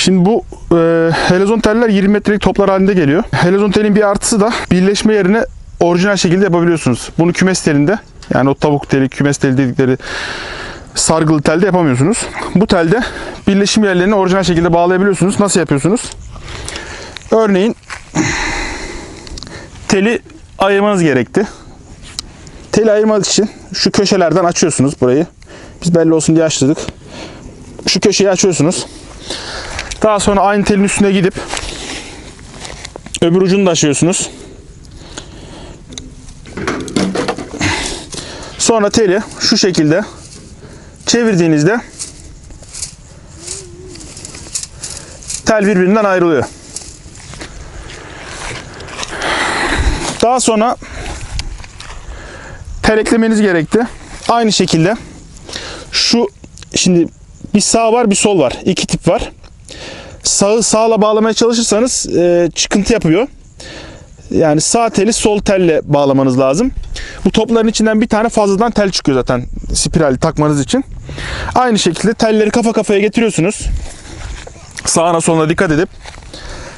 Şimdi bu e, helezon teller 20 metrelik toplar halinde geliyor. Helezon telin bir artısı da birleşme yerine orijinal şekilde yapabiliyorsunuz. Bunu kümes telinde yani o tavuk teli, kümes teli dedikleri sargılı telde yapamıyorsunuz. Bu telde birleşim yerlerini orijinal şekilde bağlayabiliyorsunuz. Nasıl yapıyorsunuz? Örneğin teli ayırmanız gerekti. Teli ayırmak için şu köşelerden açıyorsunuz burayı. Biz belli olsun diye açtırdık. Şu köşeyi açıyorsunuz. Daha sonra aynı telin üstüne gidip öbür ucunu da açıyorsunuz. Sonra teli şu şekilde çevirdiğinizde tel birbirinden ayrılıyor. Daha sonra tel eklemeniz gerekti. Aynı şekilde şu şimdi bir sağ var bir sol var. İki tip var. Sağı sağla bağlamaya çalışırsanız e, çıkıntı yapıyor. Yani sağ teli sol telle bağlamanız lazım. Bu topların içinden bir tane fazladan tel çıkıyor zaten spiral takmanız için. Aynı şekilde telleri kafa kafaya getiriyorsunuz. Sağına soluna dikkat edip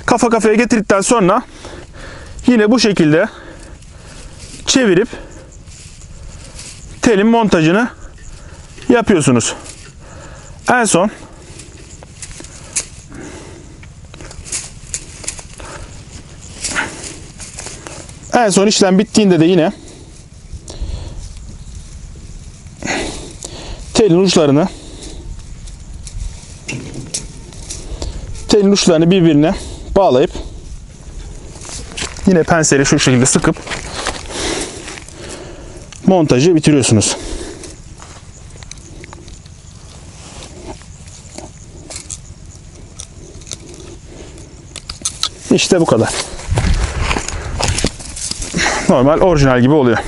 kafa kafaya getirdikten sonra yine bu şekilde çevirip telin montajını yapıyorsunuz. En son en son işlem bittiğinde de yine telin uçlarını telin uçlarını birbirine bağlayıp yine penseli şu şekilde sıkıp montajı bitiriyorsunuz. İşte bu kadar. Normal orijinal gibi oluyor.